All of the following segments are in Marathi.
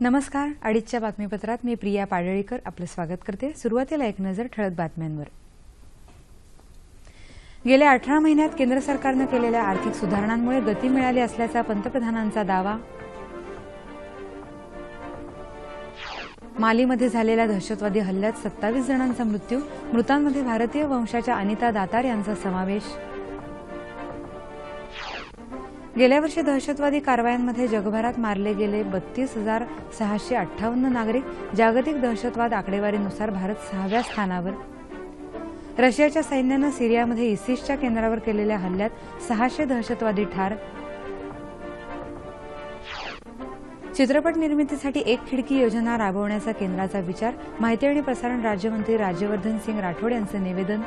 नमस्कार अडीचच्या बातमीपत्रात मी प्रिया पाडळीकर आपलं स्वागत करते. सुरुवातीला एक नजर ठळक बातम्यांवर. गेल्या अठरा महिन्यात केंद्र सरकारनं केलेल्या आर्थिक सुधारणांमुळे गती मिळाली असल्याचा पंतप्रधानांचा दावा. मालीमध्ये झालेल्या दहशतवादी हल्ल्यात सत्तावीस जणांचा मृत्यू मृतांमध्ये भारतीय वंशाच्या अनिता दातार यांचा समावेश. गेल्या वर्षी दहशतवादी कारवायांमध्ये जगभरात मारले गेले बत्तीस हजार सहाशे अठ्ठावन्न नागरिक जागतिक दहशतवाद आकडेवारीनुसार भारत सहाव्या स्थानावर. रशियाच्या सैन्यानं सिरियामध्ये इसिसच्या केंद्रावर केलेल्या हल्ल्यात सहाशे दहशतवादी ठार. चित्रपट निर्मितीसाठी एक खिडकी योजना राबवण्याचा केंद्राचा विचार. माहिती आणि प्रसारण राज्यमंत्री राज्यवर्धन सिंग राठोड यांचं निवेदन.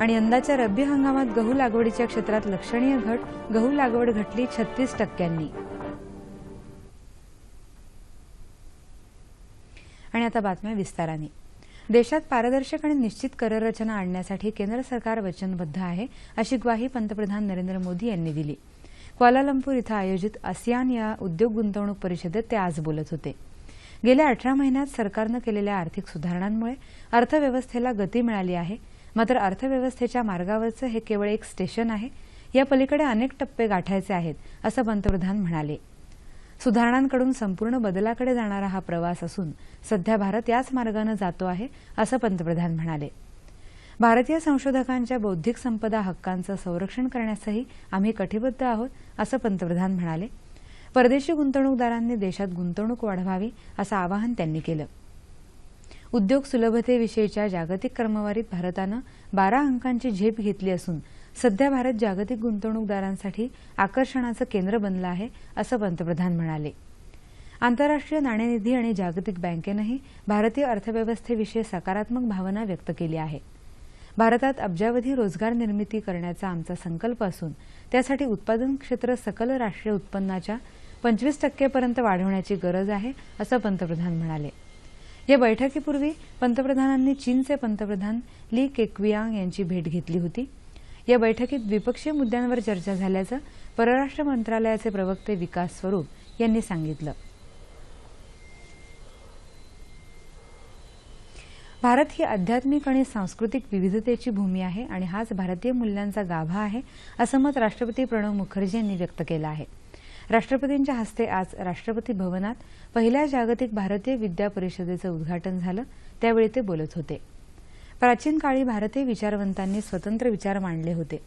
आणि यंदाच्या रब्बी हंगामात गहू लागवडीच्या क्षेत्रात लक्षणीय घट. गहू लागवड घटली छत्तीस टक्क्यांनी. आणि आता बातम्या विस्ताराने. देशात पारदर्शक आणि निश्चित कररचना आणण्यासाठी केंद्र सरकार वचनबद्ध आहे अशी ग्वाही पंतप्रधान नरेंद्र मोदी यांनी दिली. क्वालालंपूर इथं आयोजित आसियान या उद्योग गुंतवणूक परिषदेत ते आज बोलत होते. गेल्या अठरा महिन्यात सरकारनं केलेल्या आर्थिक सुधारणांमुळे अर्थव्यवस्थेला गती मिळाली आहे मात्र अर्थव्यवस्थेच्या मार्गावरचं हे केवळ एक स्टेशन आहे या पलीकडे अनेक टप्पे गाठायचे आहेत असं पंतप्रधान म्हणाले. सुधारणांकडून संपूर्ण बदलाकडे जाणारा हा प्रवास असून सध्या भारत याच मार्गानं जातो आहे असं पंतप्रधान म्हणाले. भारतीय संशोधकांच्या बौद्धिक संपदा हक्कांचं संरक्षण करण्यासही आम्ही कटिबद्ध आहोत असं पंतप्रधान म्हणाले. परदेशी गुंतवणूकदारांनी देशात गुंतवणूक वाढवावी असं आवाहन त्यांनी केलं. उद्योग सुलभतेविषयीच्या जागतिक क्रमवारीत भारतानं बारा अंकांची झेप घेतली असून सध्या भारत जागतिक गुंतवणूकदारांसाठी आकर्षणाचं केंद्र बनलं आहे असं पंतप्रधान म्हणाले. आंतरराष्ट्रीय नाणेनिधी आणि जागतिक बँकेनंही भारतीय अर्थव्यवस्थेविषयी सकारात्मक भावना व्यक्त केली आहे. भारतात अब्जावधी रोजगार निर्मिती करण्याचा आमचा संकल्प असून त्यासाठी उत्पादन क्षेत्र सकल राष्ट्रीय उत्पन्नाच्या पंचवीस टक्केपर्यंत वाढवण्याची गरज आहे असं पंतप्रधान म्हणाले. या बैठकीपूर्वी पंतप्रधानांनी चीनचे पंतप्रधान ली केक्वियांग यांची भेट घेतली होती. या बैठकीत द्विपक्षीय मुद्द्यांवर चर्चा झाल्याचं परराष्ट्र मंत्रालयाचे प्रवक्ते विकास स्वरूप यांनी सांगितलं. भारत ही आध्यात्मिक आणि सांस्कृतिक विविधतेची भूमी आहे आणि हाच भारतीय मूल्यांचा गाभा आहे असं मत राष्ट्रपती प्रणव मुखर्जी यांनी व्यक्त केलं आहे. राष्ट्रपतींच्या हस्ते आज राष्ट्रपती भवनात पहिल्या जागतिक भारतीय विद्या परिषदेचं उद्घाटन झालं त्यावेळी ते बोलत होते. प्राचीन काळी भारतीय विचारवंतांनी स्वतंत्र विचार मांडले होते.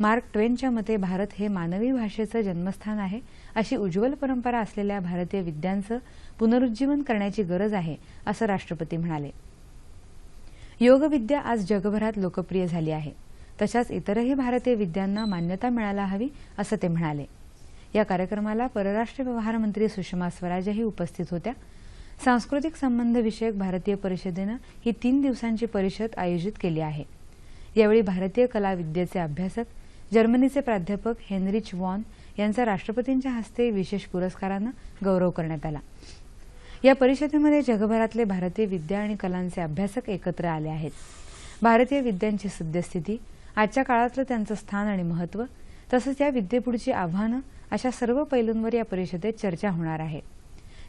मार्क ट्वेनच्या मते भारत हे मानवी भाषेचं जन्मस्थान आहे अशी उज्ज्वल परंपरा असलेल्या भारतीय विद्यांचं पुनरुज्जीवन करण्याची गरज आहे असं राष्ट्रपती म्हणाले. योगविद्या आज जगभरात लोकप्रिय झाली आहे. तशाच इतरही भारतीय विद्यांना मान्यता मिळायला हवी असं ते म्हणाले. या कार्यक्रमाला परराष्ट्र व्यवहार मंत्री सुषमा स्वराजही उपस्थित होत्या. सांस्कृतिक संबंध विषयक भारतीय परिषदेनं ही तीन दिवसांची परिषद आयोजित केली आहे. यावेळी भारतीय कला विद्येचे अभ्यासक जर्मनीचे प्राध्यापक हेनरिच वॉन यांचा राष्ट्रपतींच्या हस्ते विशेष पुरस्कारानं गौरव करण्यात आला. या परिषदेमध्ये जगभरातले भारतीय विद्या आणि कलांचे अभ्यासक एकत्र आले आहेत. भारतीय विद्यांची सद्यस्थिती आजच्या काळातलं त्यांचं स्थान आणि महत्त्व तसंच या विद्येपुढची आव्हानं अशा सर्व पैलूंवर या परिषदेत चर्चा होणार आहे.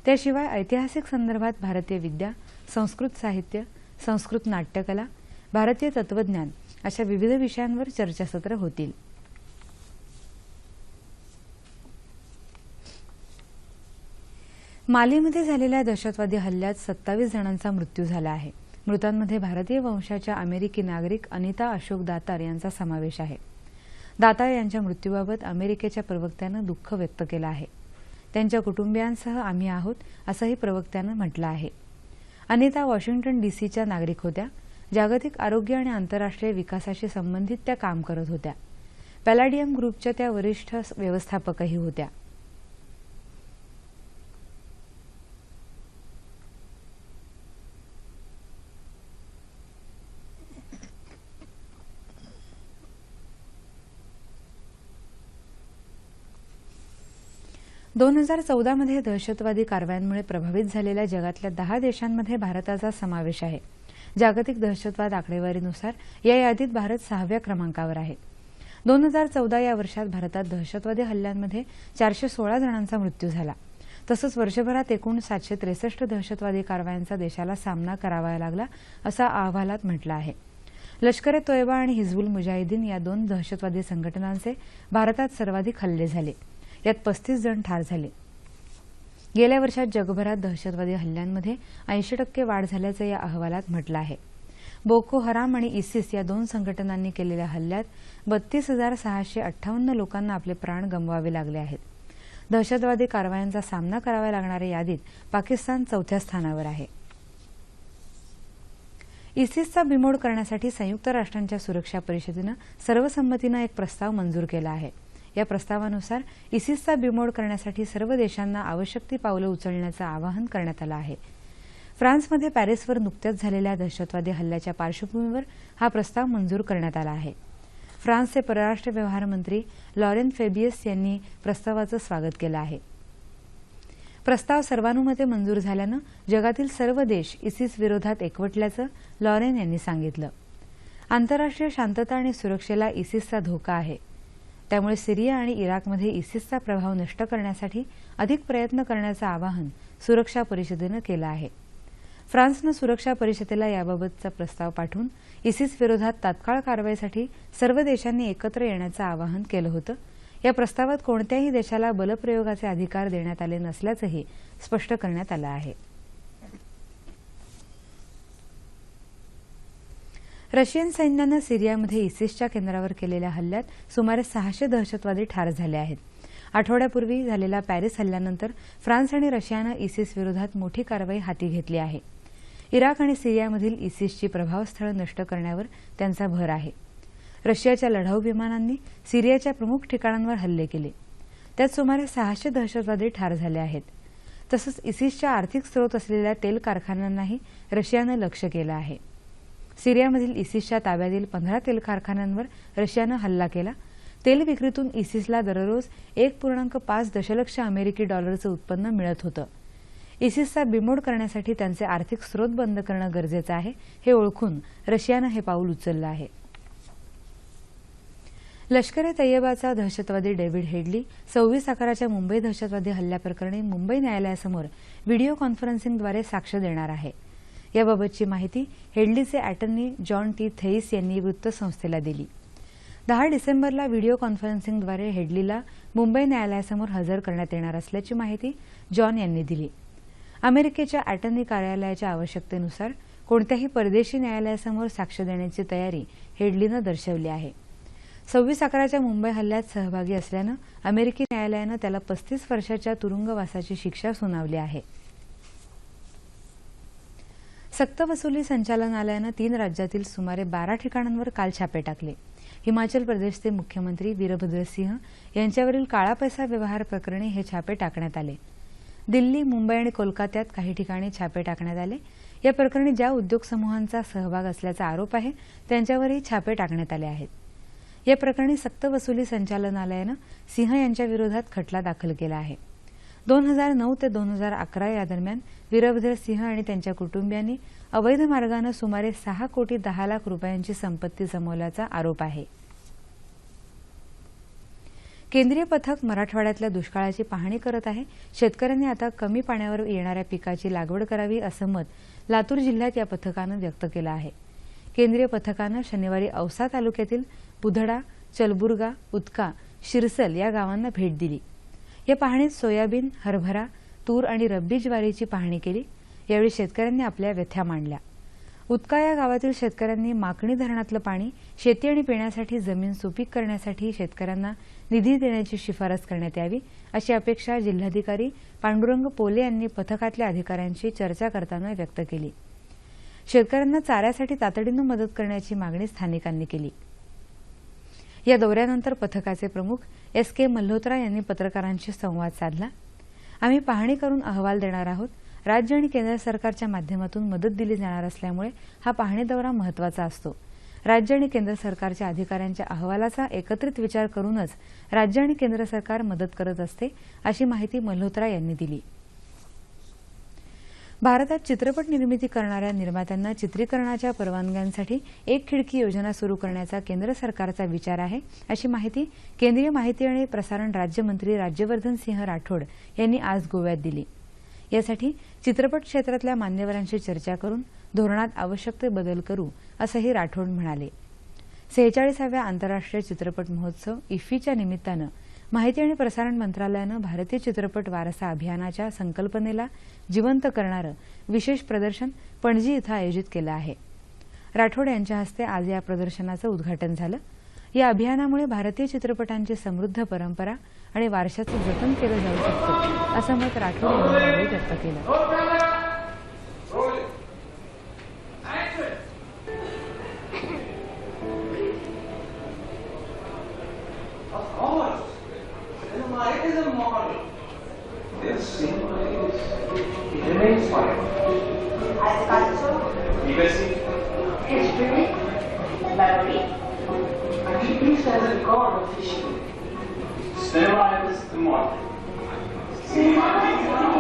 त्याशिवाय ऐतिहासिक संदर्भात भारतीय विद्या संस्कृत साहित्य संस्कृत नाट्यकला भारतीय तत्वज्ञान अशा विविध विषयांवर चर्चासत्र होतील. मालीमध्ये झालेल्या दहशतवादी हल्ल्यात सत्तावीस जणांचा मृत्यू झाला आहे. मृतांमध्ये भारतीय वंशाच्या अमेरिकी नागरिक अनिता अशोक दातार यांचा समावेश आहे. दातार यांच्या मृत्यूबाबत अमेरिकेच्या प्रवक्त्यानं दुःख व्यक्त केलं आहे. त्यांच्या कुटुंबियांसह आम्ही आहोत असंही प्रवक्त्यानं म्हटलं आहे. अनिता वॉशिंग्टन डीसीच्या नागरिक होत्या. जागतिक आरोग्य आणि आंतरराष्ट्रीय विकासाशी संबंधित त्या काम करत होत्या. पॅलाडियम ग्रुपच्या त्या वरिष्ठ व्यवस्थापकही होत्या. दोन हजार चौदामध्ये दहशतवादी कारवायांमुळे प्रभावित झालेल्या जगातल्या दहा देशांमध्ये भारताचा समावेश आहे. जागतिक दहशतवाद आकडेवारीनुसार या यादीत भारत सहाव्या क्रमांकावर आहे. दोन हजार चौदा या वर्षात भारतात दहशतवादी हल्ल्यांमध्ये चारशे सोळा जणांचा मृत्यू झाला. तसंच वर्षभरात एकूण सातशे त्रेसष्ट दहशतवादी कारवायांचा देशाला सामना करावा लागला असा अहवालात म्हटलं आहे. लष्कर ए तोयबा आणि हिजबुल मुजाहिदीन या दोन दहशतवादी संघटनांचे भारतात सर्वाधिक हल्ले झाले. यात पस्तीस जण ठार झाले. गेल्या वर्षात जगभरात दहशतवादी हल्ल्यांमध्ये ऐंशी टक्के वाढ झाल्याचं या अहवालात म्हटलं आहे. बोको हराम आणि इसिस या दोन संघटनांनी केलेल्या हल्ल्यात बत्तीस हजार सहाशे अठ्ठावन्न लोकांना आपले प्राण गमवावे लागले आहेत. दहशतवादी कारवायांचा सामना करावा लागणाऱ्या यादीत पाकिस्तान चौथ्या स्थानावर आहे. इसिसचा बिमोड करण्यासाठी संयुक्त राष्ट्रांच्या सुरक्षा परिषदेनं सर्वसंमतीनं एक प्रस्ताव मंजूर केला आहे. या प्रस्तावानुसार इसिसचा बिमोड करण्यासाठी सर्व देशांना आवश्यक ती पावलं उचलण्याचं आवाहन करण्यात आलं आहे. फ्रान्समध्ये पॅरिसवर नुकत्याच झालेल्या दहशतवादी हल्ल्याच्या पार्श्वभूमीवर हा प्रस्ताव मंजूर करण्यात आला आहे. फ्रान्सचे परराष्ट्र व्यवहार मंत्री लॉरेन फेबियस यांनी प्रस्तावाचं स्वागत केलं आहे. प्रस्ताव सर्वानुमते मंजूर झाल्यानं जगातील सर्व देश इसिस विरोधात एकवटल्याचं लॉरेन यांनी सांगितलं. आंतरराष्ट्रीय शांतता आणि सुरक्षेला इसिसचा धोका आहे. त्यामुळे सिरिया आणि इराकमध्ये इसिसचा प्रभाव नष्ट करण्यासाठी अधिक प्रयत्न करण्याचं आवाहन सुरक्षा परिषदेनं केलं आहे. फ्रान्सनं सुरक्षा परिषदेला याबाबतचा प्रस्ताव पाठवून इसिस विरोधात तात्काळ कारवाईसाठी सर्व देशांनी एकत्र येण्याचं आवाहन केलं होतं. या प्रस्तावात कोणत्याही देशाला बलप्रयोगाचे अधिकार देण्यात आले नसल्याचंही स्पष्ट करण्यात आलं आहे. रशियन सैन्यानं सिरियामध्ये इसिसच्या केंद्रावर केलेल्या हल्ल्यात सुमारे सहाशे दहशतवादी ठार झाले आहेत. आठवड्यापूर्वी झालेल्या पॅरिस हल्ल्यानंतर फ्रान्स आणि रशियानं इसिस विरोधात मोठी कारवाई हाती घेतली आहे. इराक आणि सिरियामधील इसिसची प्रभावस्थळं नष्ट करण्यावर त्यांचा भर आहे. रशियाच्या लढाऊ विमानांनी सिरियाच्या प्रमुख ठिकाणांवर हल्ले केले. त्यात सुमारे सहाशे दहशतवादी ठार झाले आहेत. तसंच इसिसच्या आर्थिक स्रोत असलेल्या तेल कारखान्यांनाही रशियानं लक्ष केलं आहे. सिरियामधील इसिसच्या ताब्यातील पंधरा तेल कारखान्यांवर रशियानं हल्ला केला. तेल विक्रीतून इसिसला दररोज एक पूर्णांक पाच दशलक्ष अमेरिकी डॉलरचं उत्पन्न मिळत होतं. इसिसचा बिमोड करण्यासाठी त्यांचे आर्थिक स्रोत बंद करणं गरजेचं आहे हे ओळखून रशियानं हे पाऊल उचललं आहे. लष्कर ए तय्यबाचा दहशतवादी डेव्हिड हेडली सव्वीस आकाराच्या मुंबई दहशतवादी हल्ल्याप्रकरणी मुंबई न्यायालयासमोर व्हिडिओ कॉन्फरन्सिंगद्वारे साक्ष देणार आहे. याबाबतची माहिती हेडलीचे अटर्नी जॉन टी थेईस यांनी वृत्तसंस्थेला दिली. दहा डिसेंबरला व्हिडिओ कॉन्फरन्सिंगद्वारे हेडलीला मुंबई न्यायालयासमोर हजर करण्यात येणार असल्याची माहिती जॉन यांनी दिली. अमेरिकेच्या अटर्नी कार्यालयाच्या आवश्यकतेनुसार कोणत्याही परदेशी न्यायालयासमोर साक्ष देण्याची तयारी हेडलीनं दर्शवली आहे. सव्वीस अकराच्या मुंबई हल्ल्यात सहभागी असल्यानं अमेरिकी न्यायालयानं त्याला पस्तीस वर्षाच्या तुरुंगवासाची शिक्षा सुनावली आहे. सक्तवसुली संचालनालयानं तीन राज्यातील सुमारे बारा ठिकाणांवर काल छापे टाकले. हिमाचल प्रदेशचे मुख्यमंत्री वीरभद्र सिंह यांच्यावरील काळा पैसा व्यवहार प्रकरणी हे छापे टाकण्यात आले. दिल्ली मुंबई आणि कोलकात्यात काही ठिकाणी छापे टाकण्यात आले. या प्रकरणी ज्या उद्योग समूहांचा सहभाग असल्याचा आरोप आहे त्यांच्यावरही छापे टाकण्यात आले आहेत. या प्रकरणी सक्तवसुली संचालनालयानं सिंह यांच्या विरोधात खटला दाखल केला आहे. दोन हजार नऊ ते दोन हजार अकरा या दरम्यान वीरभद्र सिंह आणि त्यांच्या कुटुंबियांनी अवैध मार्गानं सुमारे सहा कोटी दहा लाख रुपयांची संपत्ती जमवल्याचा आरोप आहे. केंद्रीय पथक मराठवाड्यातल्या दुष्काळाची पाहणी करत आहे. शेतकऱ्यांनी आता कमी पाण्यावर येणाऱ्या पिकाची लागवड करावी असं मत लातूर जिल्ह्यात या पथकानं व्यक्त केलं आहे. केंद्रीय पथकानं शनिवारी औसा तालुक्यातील बुधडा चलबुर्गा उदका शिरसल या गावांना भेट दिली. या पाहणीत सोयाबीन हरभरा तूर आणि रब्बी ज्वारीची पाहणी केली. यावेळी शेतकऱ्यांनी आपल्या व्यथ्या मांडल्या. उदका या गावातील शेतकऱ्यांनी माकणी धरणातलं पाणी शेती आणि पिण्यासाठी जमीन सुपीक करण्यासाठी शेतकऱ्यांना निधी देण्याची शिफारस करण्यात यावी अशी अपेक्षा जिल्हाधिकारी पांडुरंग पोले यांनी पथकातल्या अधिकाऱ्यांशी चर्चा करताना व्यक्त केली. शेतकऱ्यांना चाऱ्यासाठी तातडीनं मदत करण्याची मागणी स्थानिकांनी केली. या दौऱ्यानंतर पथकाचे प्रमुख एस के मल्होत्रा यांनी पत्रकारांशी संवाद साधला. आम्ही पाहणी करून अहवाल देणार आहोत. राज्य आणि केंद्र सरकारच्या माध्यमातून मदत दिली जाणार असल्यामुळे हा पाहणी दौरा महत्त्वाचा असतो. राज्य आणि केंद्र सरकारच्या अधिकाऱ्यांच्या अहवालाचा एकत्रित विचार करूनच राज्य आणि केंद्र सरकार मदत करत असते अशी माहिती मल्होत्रा यांनी दिली. भारतात चित्रपट निर्मिती करणाऱ्या निर्मात्यांना चित्रीकरणाच्या परवानग्यांसाठी एक खिडकी योजना सुरू करण्याचा केंद्र सरकारचा विचार आहे अशी माहिती केंद्रीय माहिती आणि प्रसारण राज्यमंत्री राज्यवर्धन सिंह राठोड यांनी आज गोव्यात दिली. यासाठी चित्रपट क्षेत्रातल्या मान्यवरांशी चर्चा करून धोरणात आवश्यक ते बदल करू असंही राठोड म्हणाले. सेहेचाळीसाव्या आंतरराष्ट्रीय चित्रपट महोत्सव इफ्फीच्या निमित्तानं माहिती आणि प्रसारण मंत्रालयानं भारतीय चित्रपट वारसा अभियानाच्या संकल्पनेला जिवंत करणारं विशेष प्रदर्शन पणजी इथं आयोजित केलं आहे. राठोड यांच्या हस्ते आज या प्रदर्शनाचं उद्घाटन झालं. या अभियानामुळे भारतीय चित्रपटांची समृद्ध परंपरा आणि वारशाचं जतन केलं जाऊ शकतं असं मत राठोड यांनी व्यक्त केलं. follow as legacy, history, memory, and English as a god of history. Cinema is immortal. Cinema is immortal.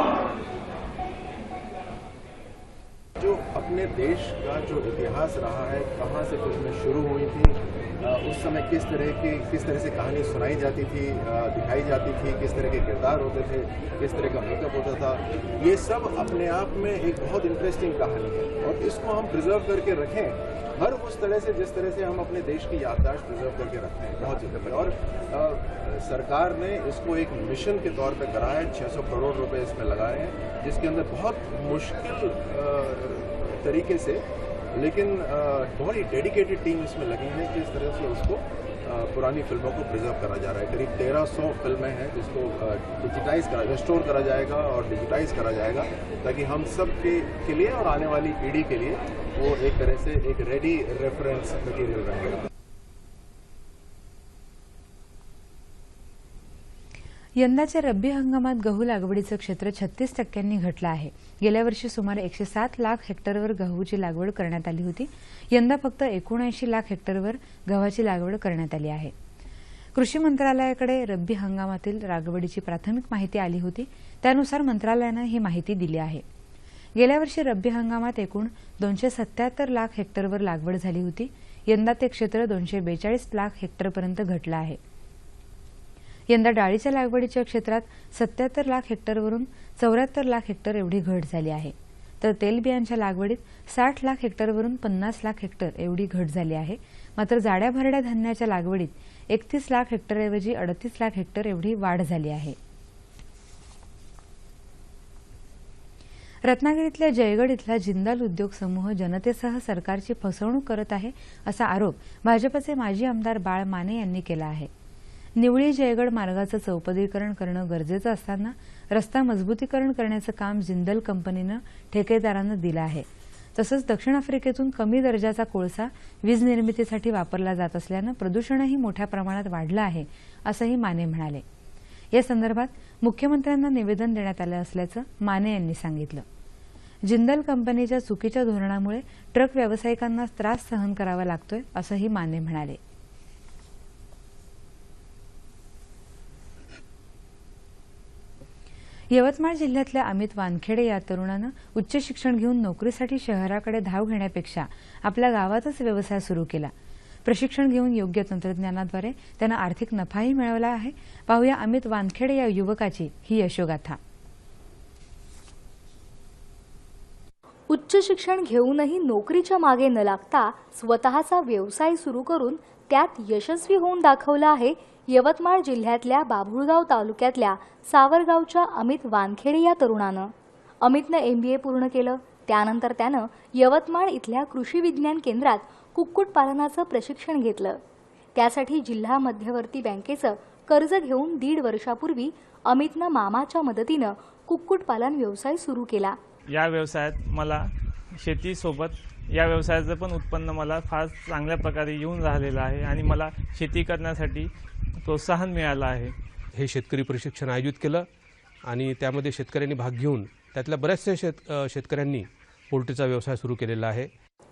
अपने देश का जो इतिहास रहा है कहाँ से फ़िल्में शुरू हुई थी उस समय किस तरह की किस तरह से कहानी सुनाई जाती थी दिखाई जाती थी किस तरह के किरदार होते थे किस तरह का मेकअप होता था ये सब अपने आप में एक बहुत इंटरेस्टिंग कहानी है। और इसको हम प्रिजर्व करके रखें हर उस तरह से जिस तरह से हम अपने देश की याददाश्त प्रिजर्व करके रखते हैं बहुत जगह पर और अ, सरकार ने इसको एक मिशन के तौर पे करा है 600 करोड़ रुपए इसमें लगाए हैं जिसके अंदर बहुत मुश्किल तरीके से लेकिन बहुत ही डेडिकेटेड टीम इसमें लगी है कि इस तरह से उसको पुरानी फ़िल्मों को प्रिजर्व करा जा रहा है। करीब 1300 फ़िल्में हैं जिसको डिजिटाइज करा रेस्टोर करा जाएगा और डिजिटाइज करा जाएगा ताकि हम सब के, के लिए और आने वाली पीढ़ी के लिए वो एक तरह से एक रेडी रेफरेंस मटीरियल रहेगा यंदाच्या रब्बी हंगामात गहू लागवडीचं क्षेत्र छत्तीस टक्क्यांनी घटलं आहे. गेल्या वर्षी सुमारे एकशे सात लाख हेक्टरवर गहूची लागवड करण्यात आली होती. यंदा फक्त एकोणऐंशी लाख हेक्टरवर गव्हाची लागवड करण्यात आली आहे. कृषी मंत्रालयाकडे रब्बी हंगामातील लागवडीची प्राथमिक माहिती आली होती. त्यानुसार मंत्रालयानं ही माहिती दिली आहे. गेल्या वर्षी रब्बी हंगामात एकूण दोनशे सत्याहत्तर लाख हेक्टरवर लागवड झाली होती. यंदा ते क्षेत्र दोनशे बेचाळीस लाख हेक्टरपर्यंत घटलं आहे. यंदा डाळीच्या लागवडीच्या क्षेत्रात सत्याहत्तर लाख हेक्टरवरून चौऱ्याहत्तर लाख हेक्टर एवढी घट झाली आहे. तर तेलबियांच्या लागवडीत साठ लाख हेक्टरवरून पन्नास लाख हेक्टर एवढी घट झाली आहे. मात्र जाड्या भरड्या धान्याच्या लागवडीत एकतीस लाख हेक्टरऐवजी अडतीस लाख हेक्टर एवढी वाढ झाली आहे. रत्नागिरीतल्या जयगड इथला जिंदाल उद्योग समूह जनतेसह सरकारची फसवणूक करत आहे असा आरोप भाजपचे माजी आमदार बाळ माने यांनी केला आहे. निवळी जयगड मार्गाचं चौपदरीकरण करणं गरजेचं असताना रस्ता मजबूतीकरण करण्याचं काम जिंदल कंपनीनं ठेकेदारांना दिलं आहे. तसंच दक्षिण आफ्रिकेतून कमी दर्जाचा कोळसा वीज निर्मितीसाठी वापरला जात असल्यानं प्रदूषणही मोठ्या प्रमाणात वाढलं आहे असंही माने म्हणाले. या संदर्भात मुख्यमंत्र्यांना निवेदन देण्यात आलं असल्याचं माने यांनी सांगितलं. जिंदल कंपनीच्या चुकीच्या धोरणामुळे ट्रक व्यावसायिकांना त्रास सहन करावा लागतोय असंही माने म्हणाले. यवतमाळ जिल्ह्यातल्या अमित वानखेडे या तरुणानं उच्च शिक्षण घेऊन नोकरीसाठी शहराकडे धाव घेण्यापेक्षा आपल्या गावातच व्यवसाय सुरू केला. प्रशिक्षण घेऊन योग्य तंत्रज्ञानाद्वारे त्यानं आर्थिक नफाही मिळवला आहे. पाहूया अमित वानखेडे या युवकाची ही यशोगाथा. उच्च शिक्षण घेऊनही नोकरीच्या मागे न लागता स्वतःचा व्यवसाय सुरू करून त्यात यशस्वी होऊन दाखवला आहे यवतमाळ जिल्ह्यातल्या बाभुळगाव तालुक्यातल्या सावरगावच्या अमित वानखेडे या तरुणानं. अमितनं एम बी ए पूर्ण केलं. त्यानंतर त्यानं यवतमाळ इथल्या कृषी विज्ञान केंद्रात कुक्कुटपालनाचं प्रशिक्षण घेतलं. त्यासाठी जिल्हा मध्यवर्ती बँकेचं कर्ज घेऊन दीड वर्षापूर्वी अमितनं मामाच्या मदतीनं कुक्कुटपालन व्यवसाय सुरू केला. या व्यवसायात मला शेतीसोबत या व्यवसायाचं पण उत्पन्न मला फार चांगल्या प्रकारे येऊन राहिलेलं आहे आणि मला शेती करण्यासाठी प्रोत्साहन मिळालं आहे. हे शेतकरी प्रशिक्षण आयोजित केलं आणि त्यामध्ये शेतकऱ्यांनी भाग घेऊन त्यातल्या बऱ्याचशा शेत शेतकऱ्यांनी पोल्ट्रीचा व्यवसाय सुरू केलेला आहे.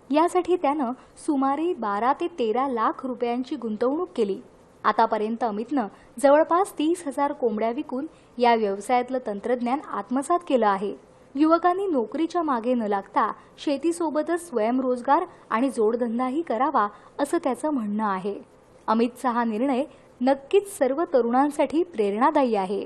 यासाठी त्यानं सुमारे बारा ते तेरा लाख रुपयांची गुंतवणूक केली. आतापर्यंत अमितनं जवळपास तीस हजार कोंबड्या विकून या व्यवसायातलं तंत्रज्ञान आत्मसात केलं आहे. युवकांनी नोकरीच्या मागे न लागता शेतीसोबतच स्वयंरोजगार आणि जोडधंदाही करावा असं त्याचं म्हणणं आहे. अमितचा हा निर्णय नक्कीच सर्व तरुणांसाठी प्रेरणादायी आहे.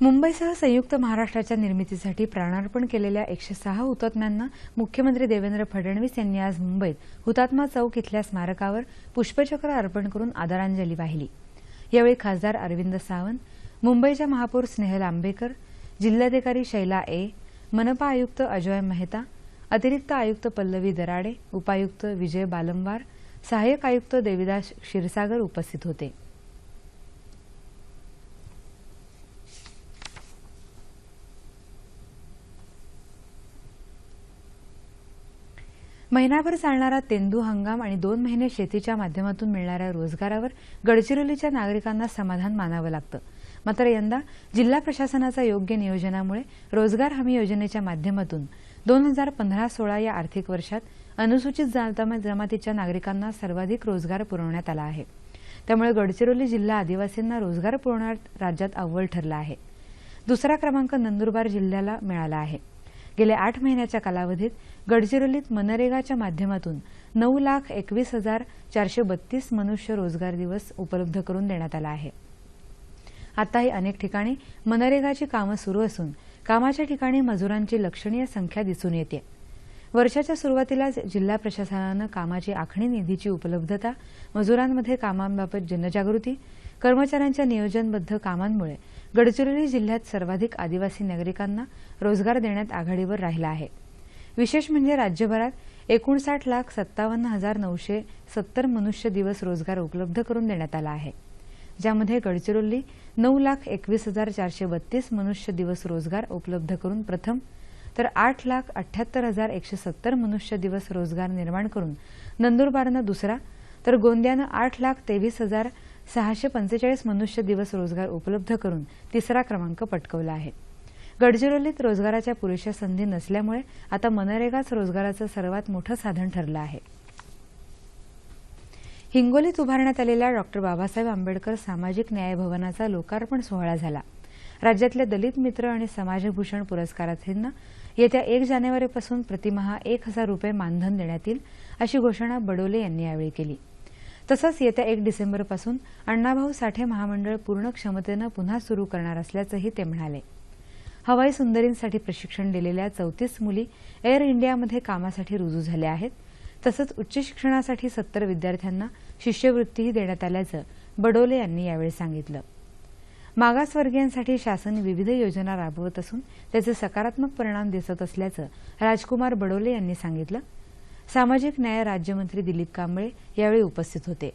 मुंबईसह संयुक्त महाराष्ट्राच्या निर्मितीसाठी प्राणार्पण केलेल्या एकशे सहा हुतात्म्यांना मुख्यमंत्री देवेंद्र फडणवीस यांनी आज मुंबईत हुतात्मा चौक इथल्या स्मारकावर पुष्पचक्र अर्पण करून आदरांजली वाहिली. यावेळी खासदार अरविंद सावंत मुंबईच्या महापौर स्नेहल आंबेकर जिल्हाधिकारी शैला ए मनपा आयुक्त अजय मेहता अतिरिक्त आयुक्त पल्लवी दराडे उपायुक्त विजय बालंबार सहाय्यक आयुक्त देविदास क्षीरसागर उपस्थित होते. महिनाभर चालणारा तेंदू हंगाम आणि दोन महिने शेतीच्या माध्यमातून मिळणाऱ्या रोजगारावर गडचिरोलीच्या नागरिकांना समाधान मानावं लागतं. मात्र यंदा जिल्हा प्रशासनाच्या योग्य नियोजनामुळे रोजगार हमी योजनेच्या माध्यमातून दोन हजार पंधरा सोळा या आर्थिक वर्षात अनुसूचित जमातीच्या नागरिकांना सर्वाधिक रोजगार पुरवण्यात आला आहे. त्यामुळे गडचिरोली जिल्हा आदिवासींना रोजगार पुरवण्यात राज्यात अव्वल ठरला आहे. दुसरा क्रमांक नंदुरबार जिल्ह्याला मिळाला आहे. गेल्या आठ महिन्याच्या कालावधीत गडचिरोलीत मनरेगाच्या माध्यमातून नऊ लाख एकवीस हजार चारशे बत्तीस मनुष्य रोजगार दिवस उपलब्ध करून देण्यात आला आहे. आताही अनेक ठिकाणी मनरेगाची कामं सुरू असून कामाच्या ठिकाणी मजुरांची लक्षणीय संख्या दिसून येते. वर्षाच्या सुरुवातीलाच जिल्हा प्रशासनानं कामाची आखणी निधीची उपलब्धता मजुरांमध्ये कामांबाबत जनजागृती कर्मचाऱ्यांच्या नियोजनबद्ध कामांमुळे गडचिरोली जिल्ह्यात सर्वाधिक आदिवासी नागरिकांना रोजगार देण्यात आघाडीवर राहिला आहे. विशेष म्हणजे राज्यभरात एकोणसाठ लाख सत्तावन्न हजार नऊशे सत्तर मनुष्य दिवस रोजगार उपलब्ध करून देण्यात आला आहे. ज्यामध्ये गडचिरोली नऊ लाख एकवीस हजार चारशे बत्तीस मनुष्य दिवस रोजगार उपलब्ध करून प्रथम तर आठ लाख अठ्याहत्तर हजार एकशे सत्तर मनुष्य दिवस रोजगार निर्माण करून नंदुरबारनं दुसरा तर गोंदियानं आठ लाख तेवीस हजार सहाशे पंचेचाळीस मनुष्य दिवस रोजगार उपलब्ध करून तिसरा क्रमांक पटकवला आहे. गडचिरोलीत रोजगाराच्या पुरेशा संधी नसल्यामुळे आता मनरेगाच रोजगाराचं सर्वात मोठं साधन ठरलं आहे. हिंगोलीत उभारण्यात आलेल्या डॉक्टर बाबासाहेब आंबेडकर सामाजिक न्याय भवनाचा लोकार्पण सोहळा झाला. राज्यातले दलित मित्र आणि समाजभूषण पुरस्कारार्थींना येत्या एक जानेवारीपासून प्रतिमहा एक हजार रुपये मानधन देण्यात येईल अशी घोषणा बडोले यांनी यावेळी केली. तसंच येत्या एक डिसेंबरपासून अण्णाभाऊ साठे महामंडळ पूर्ण क्षमतेनं पुन्हा सुरू करणार असल्याचंही ते म्हणाले. हवाई सुंदरींसाठी प्रशिक्षण दिलेल्या चौतीस मुली एअर इंडियामध्ये कामासाठी रुजू झाल्या आहेत. तसंच उच्च शिक्षणासाठी सत्तर विद्यार्थ्यांना शिष्यवृत्तीही देण्यात आल्याचं बडोले यांनी यावेळी सांगितलं. मागासवर्गीयांसाठी शासन विविध योजना राबवत असून त्याचे सकारात्मक परिणाम दिसत असल्याचं राजकुमार बडोले यांनी सांगितलं. सामाजिक न्याय राज्यमंत्री दिलीप कांबळे यावेळी उपस्थित होते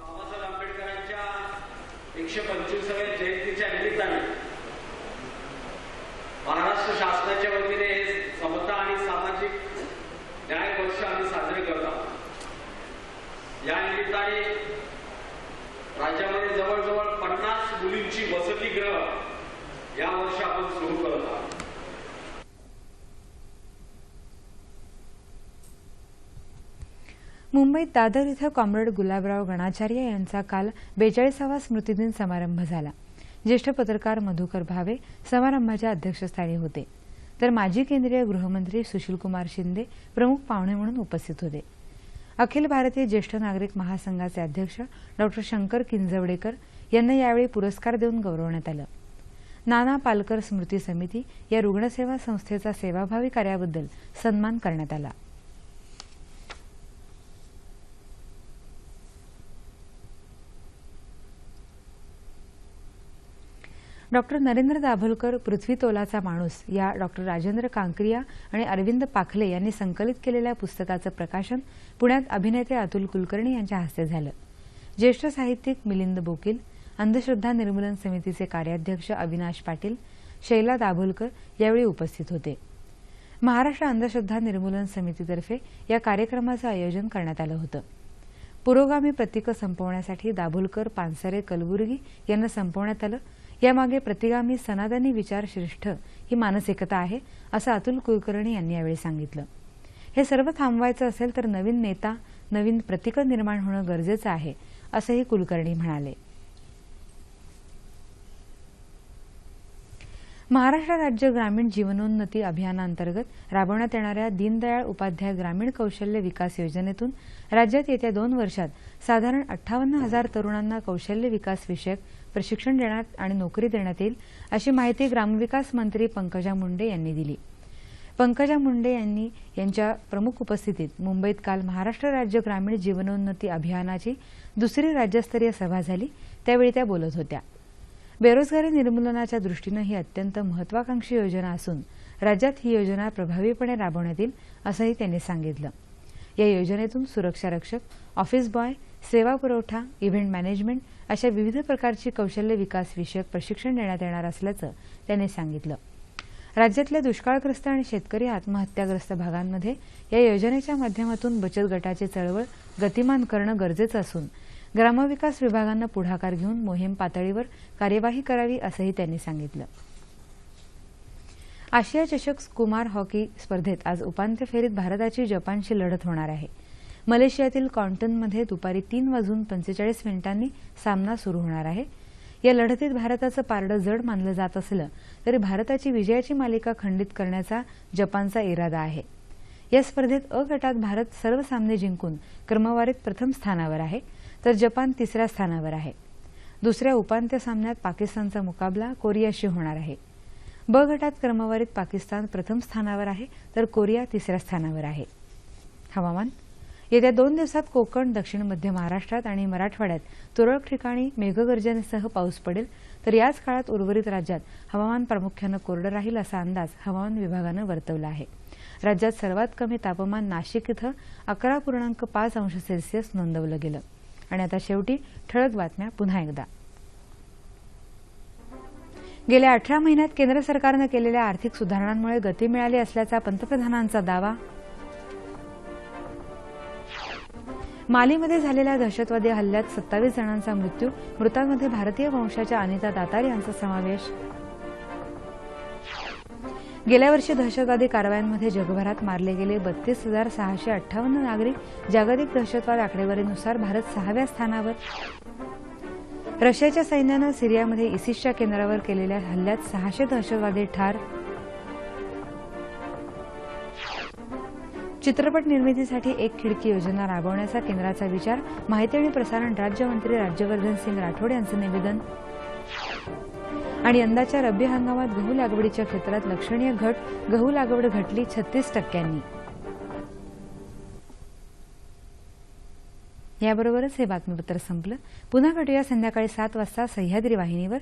बाबासाहेब आंबेडकरांच्या एकशे पंचवीसाव्या जयंतीच्या निमित्ताने महाराष्ट्र शासनाच्या वतीने हे समता आणि सामाजिक न्याय वर्ष आम्ही साजरे करत आहोत या निमित्ताने राज्यामध्ये जवळजवळ पन्नास मुलींची वसतिगृह या वर्षी आपण सुरू करत आहोत मुंबईत दादर इथं कॉम्रेड गुलाबराव गणाचार्य यांचा काल बेचाळीसावा स्मृतिदिन समारंभ झाला. ज्येष्ठ पत्रकार मधुकर भावे समारंभाच्या अध्यक्षस्थानी होते. तर माजी केंद्रीय गृहमंत्री सुशीलकुमार शिंदे प्रमुख पाहुणे म्हणून उपस्थित होते. अखिल भारतीय ज्येष्ठ नागरिक महासंघाचे अध्यक्ष डॉ. शंकर किंजवडेकर यांना यावेळी पुरस्कार देऊन गौरवण्यात आलं. नाना पालकर स्मृती समिती या रुग्णसेवा संस्थेचा सेवाभावी कार्याबद्दल सन्मान करण्यात आला. डॉक्टर नरेंद्र दाभोलकर पृथ्वी तोलाचा माणूस या डॉक्टर राजेंद्र कांकरिया आणि अरविंद पाखले यांनी संकलित केलेल्या पुस्तकाचं प्रकाशन पुण्यात अभिनेते अतुल कुलकर्णी यांच्या हस्ते झालं. ज्येष्ठ साहित्यिक मिलिंद बोकील अंधश्रद्धा निर्मूलन समितीचे कार्याध्यक्ष अविनाश पाटील शैला दाभोलकर यावेळी उपस्थित होते. महाराष्ट्र अंधश्रद्धा निर्मूलन समितीतर्फे या कार्यक्रमाचं आयोजन करण्यात आलं होतं. पुरोगामी प्रतीकं संपवण्यासाठी दाभोलकर पानसरे कलबुर्गी यांना संपवण्यात आलं. यामागे प्रतिगामी सनातनी विचार श्रेष्ठ ही मानसिकता आहे असं अतुल कुलकर्णी यांनी यावेळी सांगितलं. हे सर्व थांबवायचं असेल तर नवीन नेता नवीन प्रतिकं निर्माण होणं गरजेचं आहे असंही कुलकर्णी म्हणाले. महाराष्ट्र राज्य ग्रामीण जीवनोन्नती अभियानांतर्गत राबवण्यात येणाऱ्या दीनदयाळ उपाध्याय ग्रामीण कौशल्य विकास योजनेतून राज्यात येत्या दोन वर्षात साधारण अठ्ठावन्न हजार तरुणांना कौशल्य विकास विषयक प्रशिक्षण देण्यात आणि नोकरी देण्यात येईल अशी माहिती ग्रामविकास मंत्री पंकजा मुंडे यांनी दिली. पंकजा मुंडे यांनी यांच्या प्रमुख उपस्थितीत मुंबईत काल महाराष्ट्र राज्य ग्रामीण जीवनोन्नती अभियानाची दुसरी राज्यस्तरीय सभा झाली. त्यावेळी त्या बोलत होत्या. बेरोजगारी निर्मूलनाच्या दृष्टीनं ही अत्यंत महत्वाकांक्षी योजना असून राज्यात ही योजना प्रभावीपणे राबवण्यात येईल असंही त्यांनी सांगितलं. या योजनेतून सुरक्षा रक्षक ऑफिस बॉय सेवा पुरवठा इव्हेंट मॅनेजमेंट अशा विविध प्रकारची कौशल्य विकास विषयक प्रशिक्षण देण्यात येणार असल्याचं त्यांनी सांगितलं. राज्यातल्या दुष्काळग्रस्त आणि शेतकरी आत्महत्याग्रस्त भागांमध्ये या योजनेच्या माध्यमातून बचत गटाची चळवळ गतिमान करणं गरजेचं असून ग्रामविकास विभागानं पुढाकार घेऊन मोहीम पातळीवर कार्यवाही करावी असंही त्यांनी सांगितलं. आशिया चषक कुमार हॉकी स्पर्धेत आज उपांत्य फेरीत भारताची जपानशी लढत होणार आहे. मलेशियातील कॉन्टनमध्ये दुपारी तीन वाजून पंचेचाळीस मिनिटांनी सामना सुरू होणार आहे. या लढतीत भारताचं पारडं जड मानलं जात असलं तरी भारताची विजयाची मालिका खंडित करण्याचा जपानचा इरादा आहे. या स्पर्धेत अ गटात भारत सर्व सामने जिंकून क्रमवारीत प्रथम स्थानावर आहे. तर जपान तिसऱ्या स्थानावर आहे. दुसऱ्या उपांत्य सामन्यात पाकिस्तानचा मुकाबला कोरियाशी होणार आहे. ब गटात क्रमवारीत पाकिस्तान प्रथम स्थानावर आहे तर कोरिया तिसऱ्या स्थानावर आहे. हवामान. येत्या दोन दिवसात कोकण दक्षिण मध्य महाराष्ट्रात आणि मराठवाड्यात तुरळक ठिकाणी मेघगर्जनेसह पाऊस पडेल तर याच काळात उर्वरित राज्यात हवामान प्रामुख्यानं कोरडं राहील असा अंदाज हवामान विभागानं वर्तवला आहे. राज्यात सर्वात कमी तापमान नाशिक इथं अकरा पूर्णांक पाच अंश सेल्सिअस नोंदवलं गेलं. आणि आता शेवटी ठळक बातम्या पुन्हा एकदा. गेल्या अठरा महिन्यात केंद्र सरकारनं केलेल्या आर्थिक सुधारणांमुळे गती मिळाली असल्याचा पंतप्रधानांचा दावा. मालीमध्ये झालेल्या दहशतवादी हल्ल्यात सत्तावीस जणांचा मृत्यू मृतांमध्ये भारतीय वंशाच्या अनिता दातार यांचा समावेश. गेल्या वर्षी दहशतवादी कारवायांमध्ये जगभरात मारले गेले बत्तीस हजार सहाशे अठ्ठावन्न नागरिक जागतिक दहशतवाद आकडेवारीनुसार भारत सहाव्या स्थानावर. रशियाच्या सैन्यानं सिरियामध्ये इसिसच्या केंद्रावर केलेल्या हल्ल्यात सहाशे दहशतवादी ठार. चित्रपट निर्मितीसाठी एक खिडकी योजना राबवण्याचा केंद्राचा विचार माहिती आणि प्रसारण राज्यमंत्री राज्यवर्धन सिंग राठोड यांचं निवेदन. आणि यंदाच्या रब्बी हंगामात गहू लागवडीच्या क्षेत्रात लक्षणीय घट गहू लागवड घटली छत्तीस टक्क्यांनी. याबरोबरच हे बातमीपत्र संपलं. पुन्हा भेटूया संध्याकाळी सात वाजता सह्याद्री वाहिनीवर.